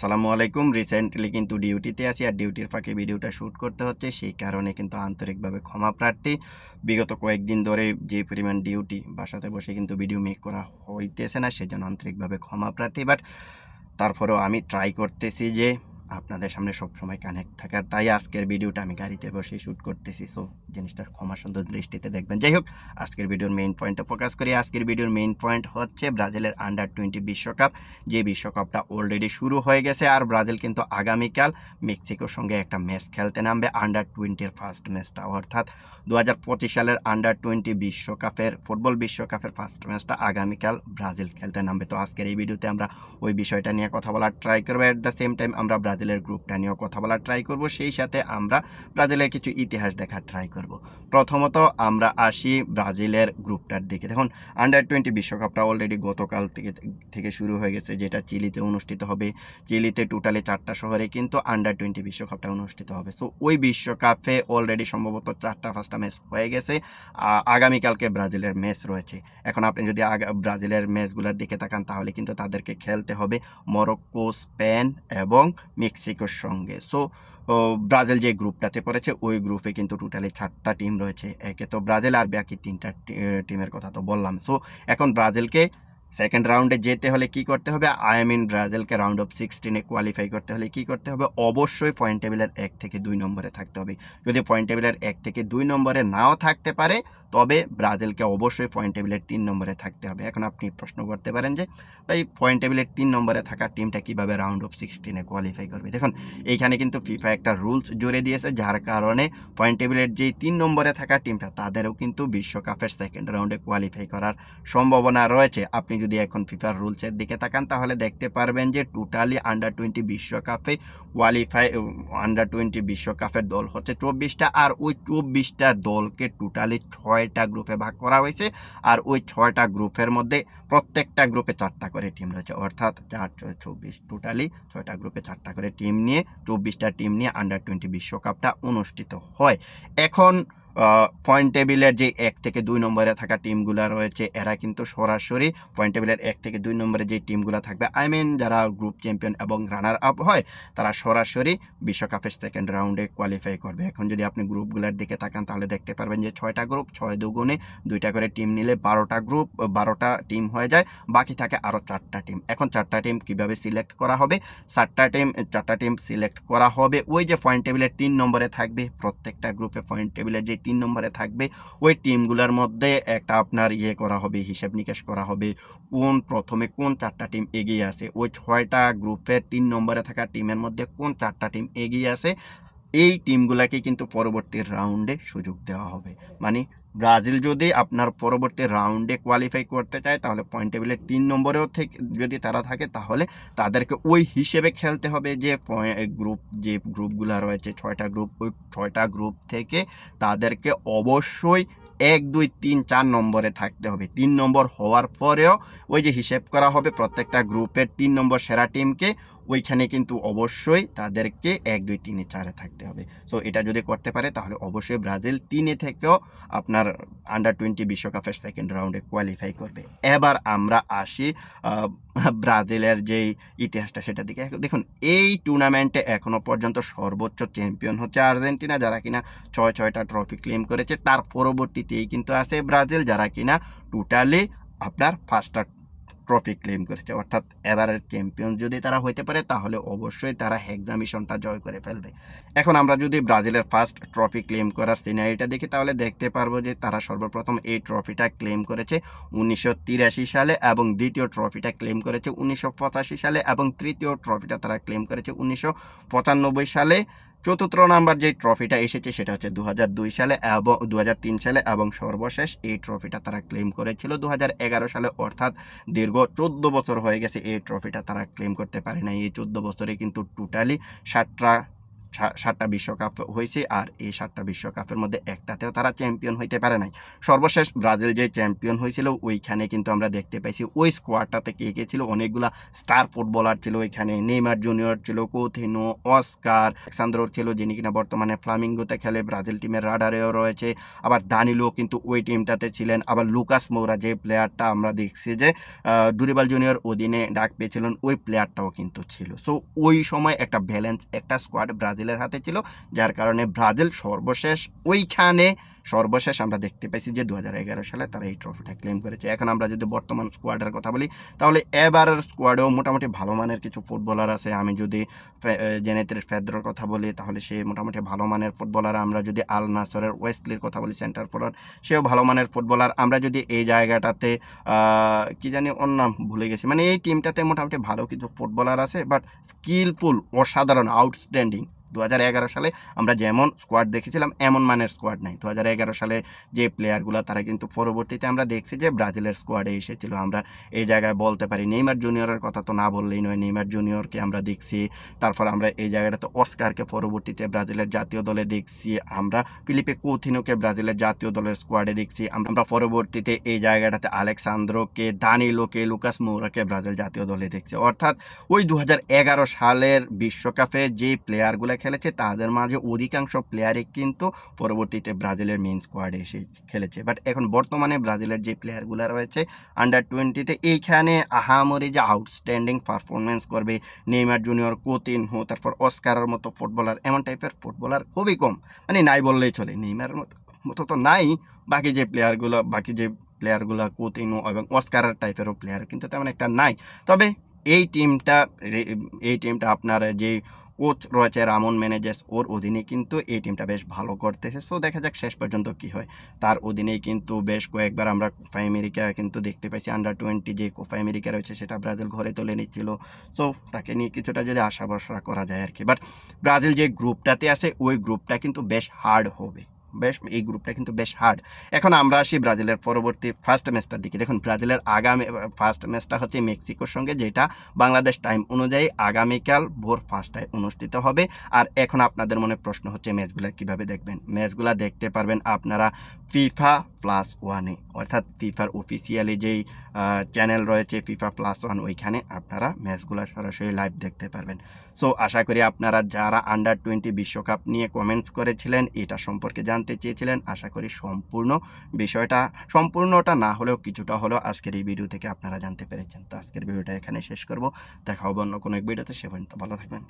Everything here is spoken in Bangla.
সালামু আলাইকুম। রিসেন্টলি কিন্তু ডিউটিতে আছি আর ডিউটির ফাঁকে ভিডিওটা শ্যুট করতে হচ্ছে। সেই কারণে কিন্তু আন্তরিকভাবে ক্ষমা প্রার্থী। বিগত কয়েকদিন ধরে যে পরিমাণ ডিউটি বাসাতে বসে কিন্তু ভিডিও মেক করা হইতেছে না, সেজন্য আন্তরিকভাবে ক্ষমা প্রার্থী। বাট তারপরেও আমি ট্রাই করতেছি যে আপনাদের সামনে সবসময় কানেক্ট থাকার তাই আজকের ভিডিওটা আমি গাড়িতে বসে শ্যুট করতেছি। সো জিনিসটা ক্ষমা সুন্দর দৃষ্টিতে দেখবেন। যাই হোক, আজকের ভিডিওর মেইন পয়েন্টে ফোকাস করি। আজকের ভিডিওর মেইন পয়েন্ট হচ্ছে ব্রাজিলের আন্ডার টোয়েন্টি বিশ্বকাপ। যে বিশ্বকাপটা অলরেডি শুরু হয়ে গেছে, আর ব্রাজিল কিন্তু আগামীকাল মেক্সিকোর সঙ্গে একটা ম্যাচ খেলতে নামবে। আন্ডার টোয়েন্টির ফার্স্ট ম্যাচটা অর্থাৎ দু হাজার পঁচিশ সালের আন্ডার টোয়েন্টি বিশ্বকাপের ফুটবল বিশ্বকাপের ফার্স্ট ম্যাচটা আগামীকাল ব্রাজিল খেলতে নামবে। তো আজকের এই ভিডিওতে আমরা ওই বিষয়টা নিয়ে কথা বলার ট্রাই করব। অ্যাট দ্য সেম টাইম আমরা ব্রাজিলের গ্রুপটা নিয়েও কথা বলার ট্রাই করব। সেই সাথে আমরা ব্রাজিলের কিছু ইতিহাস দেখার ট্রাই করব। প্রথমত আমরা আসি ব্রাজিলের গ্রুপটার দিকে। দেখুন আন্ডার টোয়েন্টি বিশ্বকাপটা অলরেডি গতকাল থেকে থেকে শুরু হয়ে গেছে, যেটা চিলিতে অনুষ্ঠিত হবে। চিলিতে টোটালি চারটা শহরে কিন্তু আন্ডার টোয়েন্টি বিশ্বকাপটা অনুষ্ঠিত হবে। সো ওই বিশ্বকাপে অলরেডি সম্ভবত চারটা পাঁচটা ম্যাচ হয়ে গেছে। আগামীকালকে ব্রাজিলের ম্যাচ রয়েছে। এখন আপনি যদি ব্রাজিলের ম্যাচগুলোর দিকে তাকান, তাহলে কিন্তু তাদেরকে খেলতে হবে মরক্কো, স্পেন এবং মেক্সিকোর সঙ্গে। সো ব্রাজিল যে গ্রুপটাতে পড়েছে, ওই গ্রুপে কিন্তু টোটালি চারটা টিম রয়েছে। একে তো ব্রাজিল আর বাকি তিনটা টিমের কথা তো বললাম। সো এখন ব্রাজিলকে সেকেন্ড রাউন্ডে যেতে হলে কি করতে হবে? আই মিন ব্রাজিলকে রাউন্ড অফ সিক্সটিনে কোয়ালিফাই করতে হলে কি করতে হবে? অবশ্যই পয়েন্ট টেবিলের এক থেকে দুই নম্বরে থাকতে হবে। যদি পয়েন্ট টেবিলের এক থেকে দুই নম্বরে নাও থাকতে পারে, তবে ব্রাজিলকে অবশ্যই পয়েন্ট টেবিলের তিন নম্বরে থাকতে হবে। এখন আপনি প্রশ্ন করতে পারেন যে, ভাই পয়েন্ট টেবিলের তিন নম্বরে থাকা টিমটা কীভাবে রাউন্ড অফ সিক্সটিনে কোয়ালিফাই করবে? দেখুন, এইখানে কিন্তু ফিফা একটা রুলস জুড়ে দিয়েছে, যার কারণে পয়েন্ট টেবিলের যেই তিন নম্বরে থাকা টিমটা তাদেরও কিন্তু বিশ্বকাপের সেকেন্ড রাউন্ডে কোয়ালিফাই করার সম্ভাবনা রয়েছে। আপনি যদি এখন ফিফার রুলসের দিকে তাকান, তাহলে দেখতে পারবেন যে টোটালি আন্ডার টোয়েন্টি বিশ্বকাপে কোয়ালিফাই আন্ডার টোয়েন্টি বিশ্বকাপের দল হচ্ছে চব্বিশটা, আর ওই চব্বিশটা দলকে টোটালি ছয়টা গ্রুপে ভাগ করা হয়েছে, আর ওই ছয়টা গ্রুপের মধ্যে প্রত্যেকটা গ্রুপে চারটা করে টিম রয়েছে। অর্থাৎ চার, ছয়, চব্বিশ টোটালি ছয়টা গ্রুপে চারটা করে টিম নিয়ে, চব্বিশটা টিম নিয়ে আন্ডার টোয়েন্টি বিশ্বকাপটা অনুষ্ঠিত হয়। এখন পয়েন্ট টেবিলের যে এক থেকে দুই নম্বরে থাকা টিমগুলো রয়েছে, এরা কিন্তু সরাসরি পয়েন্ট টেবিলের এক থেকে দুই নম্বরে যে টিমগুলো থাকবে আই মিন যারা গ্রুপ চ্যাম্পিয়ন এবং রানার আপ হয়, তারা সরাসরি বিশ্বকাপের সেকেন্ড রাউন্ডে কোয়ালিফাই করবে। এখন যদি আপনি গ্রুপগুলোর দিকে তাকান, তাহলে দেখতে পারবেন যে ছয়টা গ্রুপ ছয় দুগুণে দুইটা করে টিম নিলে বারোটা গ্রুপ বারোটা টিম হয়ে যায়, বাকি থাকে আরও চারটা টিম এখন চারটা টিম কীভাবে সিলেক্ট করা হবে? চারটা টিম চারটা টিম সিলেক্ট করা হবে। ওই যে পয়েন্ট টেবিলের তিন নম্বরে থাকবে, প্রত্যেকটা গ্রুপে পয়েন্ট টেবিলের যে তিন নম্বরে থাকবে। ওই টিমগুলোর মধ্যে একটা আপনার ইয়ে করা হবে, হিসাব নিকাশ করা হবে, কোন প্রথমে কোন চারটা টিম এগিয়ে আছে। ওই ছয়টা গ্রুপের তিন নম্বরে থাকা টিমের মধ্যে কোন চারটা টিম এগিয়ে আছে এই টিমগুলোকে কিন্তু পরবর্তী রাউন্ডে সুযোগ দেওয়া হবে। মানে ব্রাজিল যদি আপনার পরবর্তী রাউন্ডে কোয়ালিফাই করতে চায়, তাহলে পয়েন্ট টেবিলের তিন নম্বরেও থেকে যদি তারা থাকে, তাহলে তাদেরকে ওই হিসেবে খেলতে হবে যে গ্রুপ যে গ্রুপগুলো রয়েছে, ছয়টা গ্রুপ ওই ছয়টা গ্রুপ থেকে তাদেরকে অবশ্যই এক, দুই, তিন, চার নম্বরে থাকতে হবে। তিন নম্বর হওয়ার পরেও ওই যে হিসেব করা হবে প্রত্যেকটা গ্রুপের তিন নম্বর সেরা টিমকে ওইখানে কিন্তু অবশ্যই তাদেরকে এক, দুই, তিনে, চারে থাকতে হবে। সো এটা যদি করতে পারে, তাহলে অবশ্যই ব্রাজিল তিনে থেকেও আপনার আন্ডার টোয়েন্টি বিশ্বকাপের সেকেন্ড রাউন্ডে কোয়ালিফাই করবে। এবার আমরা আসি ব্রাজিলের যেই ইতিহাসটা সেটা দিকে। দেখুন, এই টুর্নামেন্টে এখনও পর্যন্ত সর্বোচ্চ চ্যাম্পিয়ন হচ্ছে আর্জেন্টিনা, যারা কিনা ছয়, ছয়টা ট্রফি ক্লেম করেছে। তার পরবর্তীতেই কিন্তু আছে ব্রাজিল, যারা কিনা টোটালি আপনার ফার্স্টটা ট্রফি ক্লেম করেছে। অর্থাৎ এবারের চ্যাম্পিয়ন যদি তারা হইতে পারে, তাহলে অবশ্যই তারা হেক্সা মিশনটা জয় করে ফেলবে। এখন আমরা যদি ব্রাজিলের ফার্স্ট ট্রফি ক্লেম করার সিনারিটা দেখি, তাহলে দেখতে পারব যে তারা সর্বপ্রথম এই ট্রফিটা ক্লেম করেছে উনিশশো তিরাশি সালে এবং দ্বিতীয় ট্রফিটা ক্লেম করেছে উনিশশো পঁচাশি সালে এবং তৃতীয় ট্রফিটা তারা ক্লেম করেছে উনিশশো পঁচানব্বই সালে। চতুর্থ নাম্বার যে ট্রফিটা এসেছে সেটা হচ্ছে দু সালে এবং দু হাজার তিন সালে এবং সর্বশেষ এই ট্রফিটা তারা ক্লেম করেছিল। দু হাজার এগারো সালে অর্থাৎ দীর্ঘ চোদ্দ বছর হয়ে গেছে এই ট্রফিটা তারা ক্লেম করতে পারে নাই। এই চোদ্দ বছরে কিন্তু টোটালি ষাটটা সাতটা বিশ্বকাপ হয়েছে আর এই সাতটা বিশ্বকাপের মধ্যে একটাতেও তারা চ্যাম্পিয়ন হইতে পারে নাই। সর্বশেষ ব্রাজিল যে চ্যাম্পিয়ন হয়েছিল, ওইখানে কিন্তু আমরা দেখতে পাইছি ওই স্কোয়াডটাতে কে কে ছিল? অনেকগুলা স্টার ফুটবলার ছিল ওইখানে। নেইমার জুনিয়র ছিল, কোথিনো, অস্কার সান্দ্রো ছিল, যিনি কিনা বর্তমানে ফ্লামিঙ্গোতে খেলে ব্রাজিল টিমের রাডারেও রয়েছে। আবার দানিলো কিন্তু ওই টিমটাতে ছিলেন। আবার লুকাস মৌরা যে প্লেয়ারটা আমরা দেখছি যে ডুরিবাল জুনিয়র অধীনে ডাক পেয়েছিলেন, ওই প্লেয়ারটাও কিন্তু ছিল। সো ওই সময় একটা ব্যালেন্স একটা স্কোয়াড ব্রাজিলের হাতে ছিল, যার কারণে ব্রাজিল সর্বশেষ, ওইখানে সর্বশেষ আমরা দেখতে পাইছি যে দু হাজার এগারো সালে তারা এই ট্রফিটা ক্লেম করেছে। এখন আমরা যদি বর্তমান স্কোয়াডের কথা বলি, তাহলে এবারের স্কোয়াডেও মোটামুটি ভালো মানের কিছু ফুটবলার আছে। আমি যদি জেনেতের ফেদ্রোর কথা বলি, তাহলে সে মোটামুটি ভালো মানের ফুটবলার আমরা যদি আল নাসরের ওয়েস্টলির কথা বলি সেন্টার ফরওয়ার্ড সেও ভালো মানের ফুটবলার আমরা যদি এই জায়গাটাতে কি জানি ওর নাম ভুলে গেছি। মানে এই টিমটাতে মোটামুটি ভালো কিছু ফুটবলার আছে বাট স্কিলফুল অসাধারণ আউটস্ট্যান্ডিং দু হাজার এগারো সালে আমরা যেমন স্কোয়াড দেখেছিলাম, এমন মানের স্কোয়াড নাই। দু হাজার এগারো সালে যে প্লেয়ারগুলো তারা কিন্তু পরবর্তীতে আমরা দেখছি যে ব্রাজিলের স্কোয়াডে এসেছিল। আমরা এই জায়গায় বলতে পারি, নেইমার জুনিয়রের কথা তো না বললেই নয়, নেইমার জুনিয়রকে আমরা দেখছি। তারপর আমরা এই জায়গাটাতে অস্কারকে পরবর্তীতে ব্রাজিলের জাতীয় দলে দেখছি। আমরা ফিলিপে কোথিনোকে ব্রাজিলের জাতীয় দলের স্কোয়াডে দেখছি। আমরা পরবর্তীতে এই জায়গাটাতে আলেকসান্দ্রোকে, দানিলোকে, লুকাস মৌরাকে ব্রাজিল জাতীয় দলে দেখছি। অর্থাৎ ওই দু হাজার এগারো সালের বিশ্বকাপে যে প্লেয়ারগুলো খেলেছে, তাদের মাঝে অধিকাংশ প্লেয়ারই কিন্তু পরবর্তীতে ব্রাজিলের মেন স্কোয়াডে এসে খেলেছে। বাট এখন বর্তমানে ব্রাজিলের যে প্লেয়ারগুলো রয়েছে আন্ডার টোয়েন্টিতে এইখানে আহামরি যে আউটস্ট্যান্ডিং পারফরমেন্স করবে নেইমার জুনিয়র কোতিন হো তারপর অস্কারের মতো ফুটবলার এমন টাইপের ফুটবলার খুবই কম। মানে নাই বললেই চলে নেইমারের মতো মতো তো নাই, বাকি যে প্লেয়ারগুলো বাকি যে প্লেয়ারগুলো কোতিনো এবং অস্কারের টাইপেরও প্লেয়ার কিন্তু তেমন একটা নাই। তবে এই টিমটা এই টিমটা আপনার যে কোচ রয়েছে রামন ম্যানেজার্স ওর অধীনে কিন্তু এই টিমটা বেশ ভালো করতেছে। সো দেখা যাক শেষ পর্যন্ত কি হয়। তার অধীনেই কিন্তু বেশ কয়েকবার আমরা কোফা আমেরিকা কিন্তু দেখতে পাইছি। আন্ডার টোয়েন্টি যে কোফা আমেরিকা রয়েছে, সেটা ব্রাজিল ঘরে তুলে নিচ্ছিল। সো তাকে নিয়ে কিছুটা যদি আশা ভরসা করা যায় আর কি বাট ব্রাজিল যে গ্রুপটাতে আছে, ওই গ্রুপটা কিন্তু বেশ হার্ড হবে। বেশ, এই গ্রুপটা কিন্তু বেশ হার্ড এখন আমরা আসি ব্রাজিলের পরবর্তী ফার্স্ট ম্যাচটার দিকে। দেখুন, ব্রাজিলের আগামী ফার্স্ট ম্যাচটা হচ্ছে মেক্সিকোর সঙ্গে, যেটা বাংলাদেশ টাইম অনুযায়ী আগামীকাল ভোর ফার্স্টটায় অনুষ্ঠিত হবে। আর এখন আপনাদের মনে প্রশ্ন হচ্ছে, ম্যাচগুলো কীভাবে দেখবেন? ম্যাচগুলো দেখতে পারবেন আপনারা ফিফা প্লাস ওয়ানে অর্থাৎ ফিফার অফিসিয়ালি যেই চ্যানেল রয়েছে ফিফা প্লাস ওয়ান ওইখানে। আপনারা ম্যাচগুলো সরাসরি লাইভ দেখতে পারবেন। সো আশা করি আপনারা যারা আন্ডার টোয়েন্টি বিশ্বকাপ নিয়ে কমেন্টস করেছিলেন, এটা সম্পর্কে জানতে চেয়েছিলেন। আশা করি সম্পূর্ণ বিষয়টা, সম্পূর্ণটা না হলেও কিছুটা হলেও আজকের এই ভিডিও থেকে আপনারা জানতে পেরেছেন। তো আজকের ভিডিওটা এখানে শেষ করব। দেখা হবে অন্য কোনো এক ভিডিওতে সে পর্যন্ত ভালো থাকবেন।